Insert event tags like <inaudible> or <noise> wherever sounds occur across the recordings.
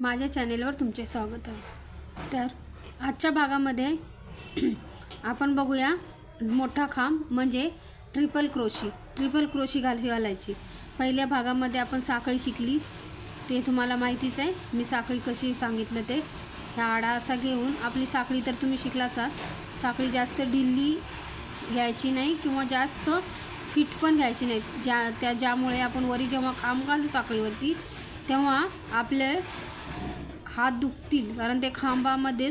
माझ्या चॅनेलवर तुमचे स्वागत आहे. तर आजच्या भागामध्ये <clears throat> आपण बघूया मोठा खांब म्हणजे ट्रिपल क्रोशी. ट्रिपल क्रोशी घाल घालायची. पहिल्या भागामध्ये आपण साखळी शिकली. ते तुम्हाला माहितीच आहे. मी साखळी कशी सांगितलं ते. ह्या आडा असा घेऊन आपली साखळी तर तुम्ही शिकलाच आहात. साखळी जास्त ढिल्ली घ्यायची नाही किंवा जास्त फिट पण घ्यायची नाही. ज्या त्या ज्यामुळे आपण वरी जेव्हा खांब घालू साखळीवरती तेव्हा आपले हात दुखतील कारण ते खांबामध्ये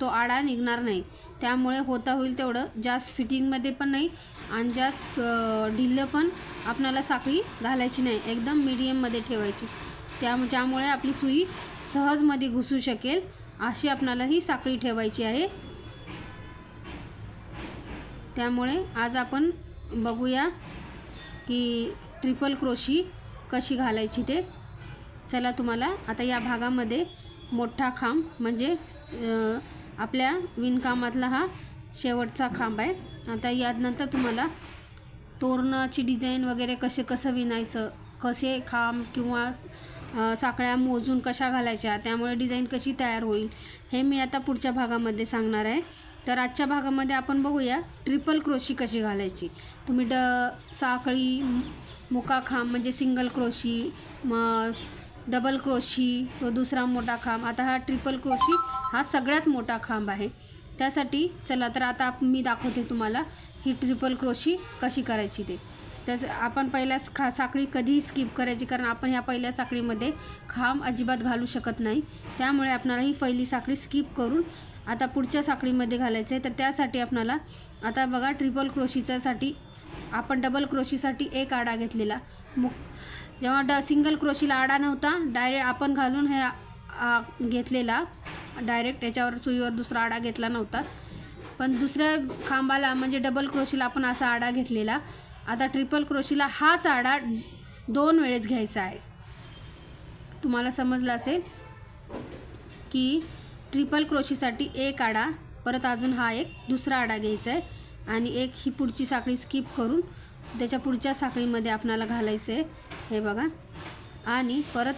तो आडा निघणार नाही. त्यामुळे होता होईल तेवढं. जास्त फिटिंगमध्ये पण नाही आणि जास्त अं, ढिल्लं पण आपणाला साखळी घालायची नाही. एकदम मीडियममध्ये ठेवायची. त्या ज्यामुळे आपली सुई सहजमध्ये घुसू शकेल अशी आपणाला ही साखळी ठेवायची आहे. त्यामुळे आज आपण बघूया की ट्रिपल क्रोशी कशी घालायची ते. चला तुम्हाला आता या भागामध्ये मोठा खांब म्हणजे आपल्या विणकामातला हा शेवटचा खांब आहे. आता यानंतर तुम्हाला तोरणाची डिझाईन वगैरे कसे कसं विणायचं कसे खांब किंवा साखळ्या मोजून कशा घालायच्या त्यामुळे डिझाईन कशी तयार होईल हे मी आता पुढच्या भागामध्ये सांगणार आहे. तर आजच्या भागामध्ये आपण बघूया ट्रिपल क्रोशी कशी घालायची. तुम्ही ड साखळी मुका खांब म्हणजे सिंगल क्रोशी मग डबल क्रोशी तो दुसरा मोठा खांब. आता हा ट्रिपल क्रोशी हा सगळ्यात मोठा खांब आहे. त्यासाठी चला तर आता मी दाखवते तुम्हाला ही ट्रिपल क्रोशी कशी करायची ते. त्याच आपण पहिल्या खा साखळी कधीही स्किप करायची कारण आपण ह्या पहिल्या साखळीमध्ये खांब अजिबात घालू शकत नाही. त्यामुळे आपणाला ही पहिली साखळी स्किप करून आता पुढच्या साखळीमध्ये घालायचं आहे तर त्यासाठी आपणाला आता बघा ट्रिपल क्रोशीच्यासाठी आपण डबल क्रोशीसाठी एक आडा घेतलेला. मुक जेव्हा ड सिंगल क्रोशीला आडा नव्हता डायरेक्ट आपण घालून हे घेतलेला. डायरेक्ट याच्यावर सुईवर दुसरा आडा घेतला नव्हता. पण दुसऱ्या खांबाला म्हणजे डबल क्रोशीला आपण असा आडा घेतलेला. आता ट्रिपल क्रोशीला हाच आडा दोन वेळेस घ्यायचा आहे. तुम्हाला समजलं असेल की ट्रिपल क्रोशीसाठी एक आडा परत अजून हा एक दुसरा आडा घ्यायचा आहे. आणि एक ही पुढची साखळी स्किप करून त्याच्या पुढच्या साखळीमध्ये आपणाला घालायचं आहे हे बघा. आणि परत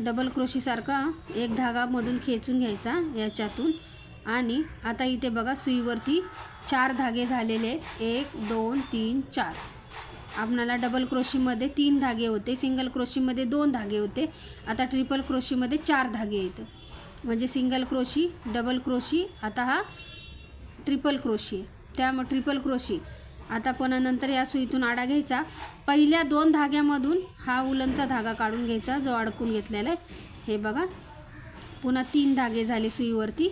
डबल क्रोशीसारखा एक धागामधून खेचून घ्यायचा याच्यातून. आणि आता इथे बघा सुईवरती चार धागे झालेले आहेत. एक दोन तीन चार. आपणाला डबल क्रोशीमध्ये तीन धागे होते. सिंगल क्रोशीमध्ये दोन धागे होते. आता ट्रिपल क्रोशीमध्ये चार धागे येतं म्हणजे सिंगल क्रोशी डबल क्रोशी आता हा ट्रिपल क्रोशी आहे त्यामुळे ट्रिपल क्रोशी आता पुन्हा नंतर या सुईतून आडा घ्यायचा. पहिल्या दोन धाग्यामधून हा उलनचा धागा काढून घ्यायचा जो अडकून घेतलेला आहे. हे बघा. पुन्हा तीन धागे झाले सुईवरती.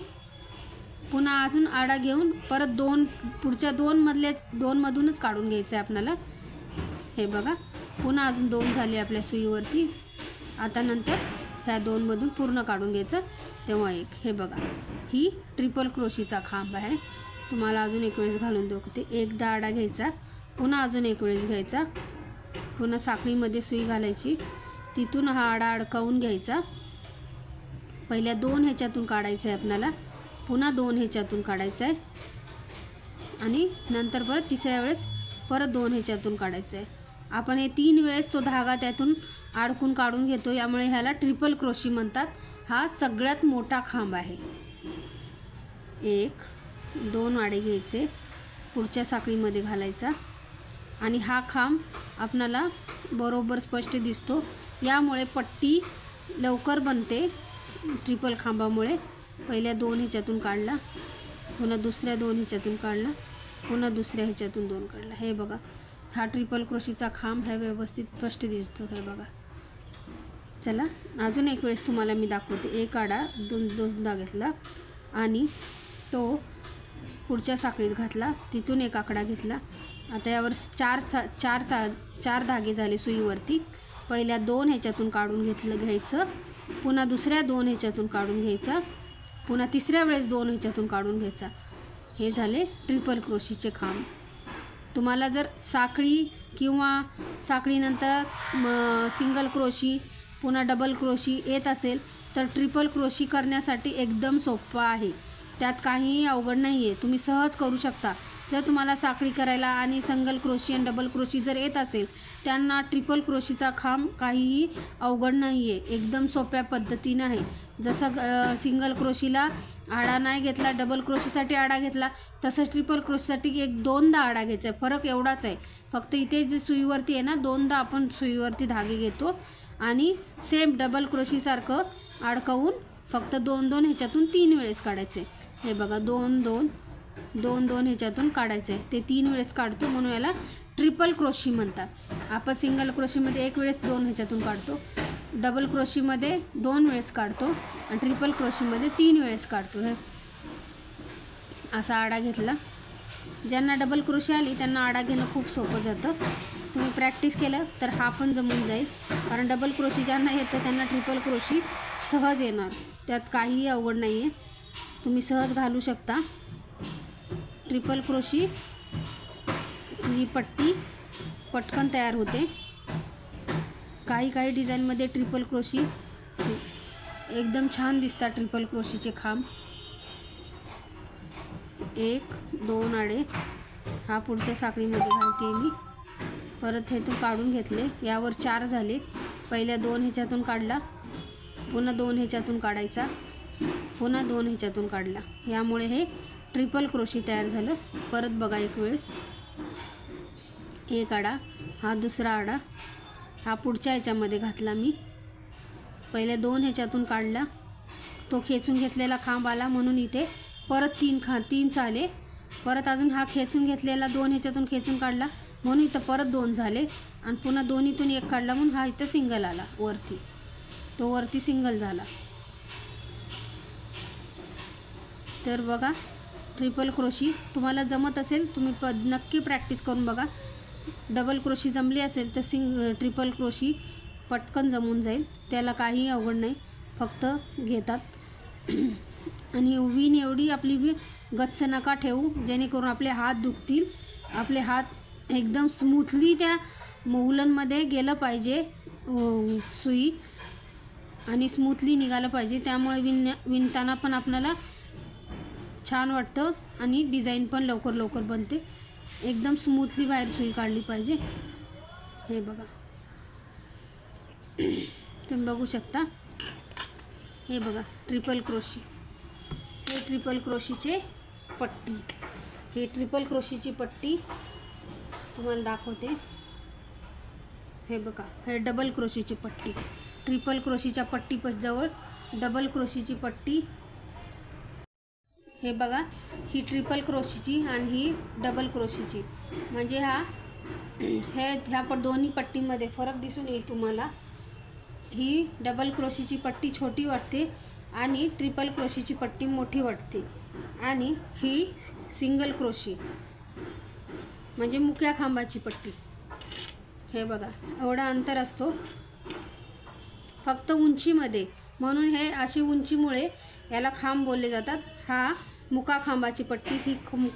पुन्हा अजून आडा घेऊन परत दोन पुढच्या दोन मधल्या दोनमधूनच काढून घ्यायचं आहे आपल्याला. हे बघा. पुन्हा अजून दोन झाले आपल्या सुईवरती. आता नंतर ह्या दोनमधून पूर्ण काढून घ्यायचं. तेव्हा एक. हे बघा. ही ट्रिपल क्रोशीचा खांब आहे. तुम्हाला अजून एक वेळेस घालून दाखवते एकदा आडा घ्यायचा पुन्हा अजून एक वेळेस घ्यायचा. पुन्हा साखळीमध्ये सुई घालायची. तिथून हा आडा अडकावून घ्यायचा. पहिल्या दोन ह्याच्यातून काढायचं आहे आपल्याला पुन्हा दोन ह्याच्यातून काढायचं आहे आणि नंतर परत तिसऱ्या वेळेस परत दोन ह्याच्यातून काढायचं आहे आपण हे तीन वेळेस तो धागा त्यातून अडकून काढून घेतो. यामुळे ह्याला ट्रिपल क्रोशी म्हणतात. हा सगळ्यात मोठा खांब आहे. एक दोन आडे घ्यायचे पुढच्या साखळीमध्ये घालायचा. आणि हा खांब आपणाला बरोबर स्पष्ट दिसतो. यामुळे पट्टी लवकर बनते ट्रिपल खांबामुळे. पहिल्या दोन ह्याच्यातून काढला पुन्हा दुसऱ्या दोन ह्याच्यातून काढला पुन्हा दुसऱ्या ह्याच्यातून दोन काढला. हे बघा हा ट्रिपल क्रोशीचा खांब हे व्यवस्थित स्पष्ट दिसतो. हे बघा. चला अजून एक वेळेस तुम्हाला मी दाखवते. एक आडा दोन दोनदा घेतला आणि तो पुढच्या साखळीत घातला तिथून एक आकडा घेतला. आता यावर चार सा चार सा चार धागे झाले सुईवरती. पहिल्या दोन ह्याच्यातून काढून घेतलं घ्यायचं. पुन्हा दुसऱ्या दोन ह्याच्यातून काढून घ्यायचा. पुन्हा तिसऱ्या वेळेस दोन ह्याच्यातून काढून घ्यायचा. हे झाले ट्रिपल क्रोशीचे खांब. तुम्हाला जर साखळी किंवा साखळीनंतर म सिंगल क्रोशी पुन्हा डबल क्रोशी येत असेल तर ट्रिपल क्रोशी करण्यासाठी एकदम सोपं आहे. त्यात काहीही अवघड नाही आहे तुम्ही सहज करू शकता. जर तुम्हाला साखळी करायला आणि सिंगल क्रोशी आणि डबल क्रोशी जर येत असेल त्यांना ट्रिपल क्रोशीचा खांब काहीही अवघड नाही आहे एकदम सोप्या पद्धतीनं आहे. जसं सिंगल क्रोशीला आडा नाही घेतला डबल क्रोशीसाठी आडा घेतला तसं ट्रिपल क्रोशीसाठी एक दोनदा आडा घ्यायचा आहे. फरक एवढाच आहे. फक्त इथे जे सुईवरती आहे ना दोनदा आपण सुईवरती धागे घेतो आणि सेम डबल क्रोशीसारखं अडकवून फक्त दोन दोन ह्याच्यातून तीन वेळेस काढायचे. हे बघा दोन दोन दोन दोन ह्याच्यातून काढायचं आहे ते तीन वेळेस काढतो म्हणून याला ट्रिपल क्रोशी म्हणतात. आपण सिंगल क्रोशीमध्ये एक वेळेस दोन ह्याच्यातून काढतो. डबल क्रोशीमध्ये दोन वेळेस काढतो आणि ट्रिपल क्रोशीमध्ये तीन वेळेस काढतो. हे असा आडा घेतला. ज्यांना डबल क्रोशी आली त्यांना आडा घेणं खूप सोपं जातं. तुम्ही प्रॅक्टिस केलं तर हा पण जमून जाईल. कारण डबल क्रोशी ज्यांना येतं त्यांना ट्रिपल क्रोशी सहज येणार. त्यात काहीही अवघड नाही आहे तुम्ही सहज घालू शकता. ट्रिपल क्रोशी ही पट्टी पटकन तयार होते. काही काही डिझाईनमध्ये ट्रिपल क्रोशी एकदम छान दिसतात ट्रिपल क्रोशीचे खांब. एक दोन आडे. हा पुढच्या साखळीमध्ये घालते मी. परत हे तू काढून घेतले. यावर चार झाले. पहिल्या दोन ह्याच्यातून काढला. पुन्हा दोन ह्याच्यातून काढायचा. पुन्हा दोन ह्याच्यातून काढला. यामुळे हे ट्रिपल क्रोशी तयार झालं. परत बघा एक वेळेस. एक आडा हा दुसरा आडा. हा पुढच्या ह्याच्यामध्ये घातला मी. पहिले दोन ह्याच्यातून काढला. तो खेचून घेतलेला खांब आला म्हणून इथे. परत तीन खा तीन चाले परत अजून हा खेचून घेतलेला दोन ह्याच्यातून खेचून काढला. म्हणून इथं परत दोन झाले. आणि पुन्हा दोन्हीतून एक काढला म्हणून हा इथं सिंगल आला वरती. तो वरती सिंगल झाला. तर बघा ट्रिपल क्रोशी तुम्हाला जमत असेल तुम्ही प नक्की प्रॅक्टिस करून बघा. डबल क्रोशी जमली असेल तर सिंग ट्रिपल क्रोशी पटकन जमून जाईल. त्याला काहीही अवघड नाही. फक्त घेतात. आणि विण एवढी आपली बी गच्च नका ठेवू. जेणेकरून आपले हात दुखतील. आपले हात एकदम स्मूथली त्या मौलनमध्ये गेलं पाहिजे सुई. आणि स्मूथली निघालं पाहिजे. त्यामुळे विण विणताना पण आपल्याला छान वाटतं आणि डिझाईन पण लवकर लवकर बनते. एकदम स्मूथली बाहेर सुई काढली पाहिजे. हे बघा. तुम्ही बघू शकता. हे बघा ट्रिपल क्रोशी हे ट्रिपल क्रोशीचे पट्टी. हे ट्रिपल क्रोशीची पट्टी तुम्हाला दाखवते. हे बघा हे डबल क्रोशीची पट्टी. ट्रिपल क्रोशीच्या पट्टी जवळ डबल क्रोशीची पट्टी हे बघा ही ट्रिपल क्रोशीची आणि ही डबल क्रोशीची म्हणजे हा हे ह्या प दोन्ही पट्टीमध्ये फरक दिसून येईल तुम्हाला. ही डबल क्रोशीची पट्टी छोटी वाटते आणि ट्रिपल क्रोशीची पट्टी मोठी वाटते. आणि ही सिंगल क्रोशी म्हणजे मुक्या खांबाची पट्टी. हे बघा एवढा अंतर असतो. फक्त उंचीमध्ये. म्हणून हे अशी उंचीमुळे याला खांब बोलले जातात. हा मुका खांबाची पट्टी ही खम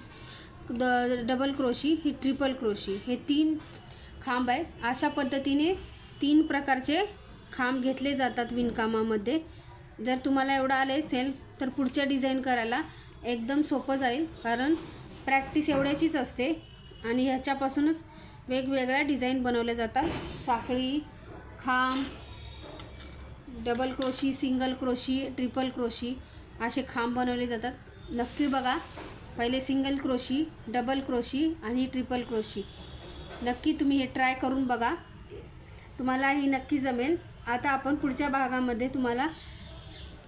द डबल क्रोशी ही ट्रिपल क्रोशी. हे तीन खांब आहे अशा पद्धतीने तीन प्रकारचे खांब घेतले जातात विणकामामध्ये. जर तुम्हाला एवढं आले असेल तर पुढच्या डिझाईन करायला एकदम सोपं जाईल. कारण प्रॅक्टिस एवढ्याचीच असते आणि ह्याच्यापासूनच वेगवेगळ्या डिझाईन बनवल्या जातात. साखळी खांब double crochet single crochet triple crochet असे खांब बनवले जातात. नक्की बघा पहिले सिंगल क्रोशी डबल क्रोशी आणि ट्रिपल क्रोशी. नक्की तुम्ही हे ट्राय करून बघा. तुम्हाला ही नक्की जमेल. आता आपण पुढच्या भागामध्ये तुम्हाला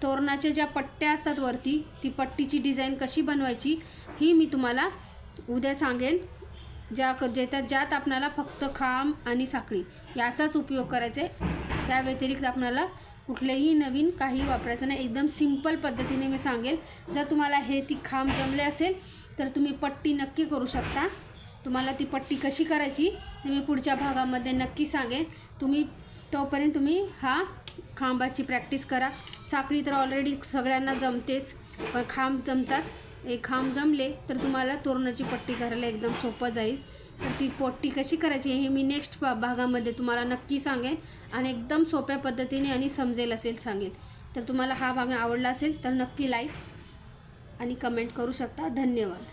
तोरणाच्या ज्या पट्ट्या असतात वरती ती पट्टीची डिझाईन कशी बनवायची ही मी तुम्हाला उद्या सांगेन ज्या ज्याच्यात ज्यात आपणाला फक्त खांब आणि साखळी याचाच उपयोग करायचा. आहे त्या व्यतिरिक्त आपणाला कुठलेही नवीन काही वापरायचं नाही. एकदम सिंपल पद्धतीने मी सांगेल. जर तुम्हाला हे ती खांब जमले असेल तर तुम्ही पट्टी नक्की करू शकता. तुम्हाला ती पट्टी कशी करायची ते मी पुढच्या भागामध्ये नक्की सांगेन. तुम्ही तोपर्यंत तुम्ही हा खांबाची प्रॅक्टिस करा. साखळी तर ऑलरेडी सगळ्यांना जमतेच पण खांब जमतात. एक खांब जमले तर तुम्हाला तोरणाची पट्टी करायला एकदम सोपं जाईल. ती पोट्टी कशी करायची हे मी नेक्स्ट भागामध्ये तुम्हाला नक्की सांगेन आणि एकदम सोप्या पद्धतीने आणि समजेल असेल सांगेल तर तुम्हाला हा भाग आवडला असेल तर नक्की लाईक आणि कमेंट करू शकता. धन्यवाद.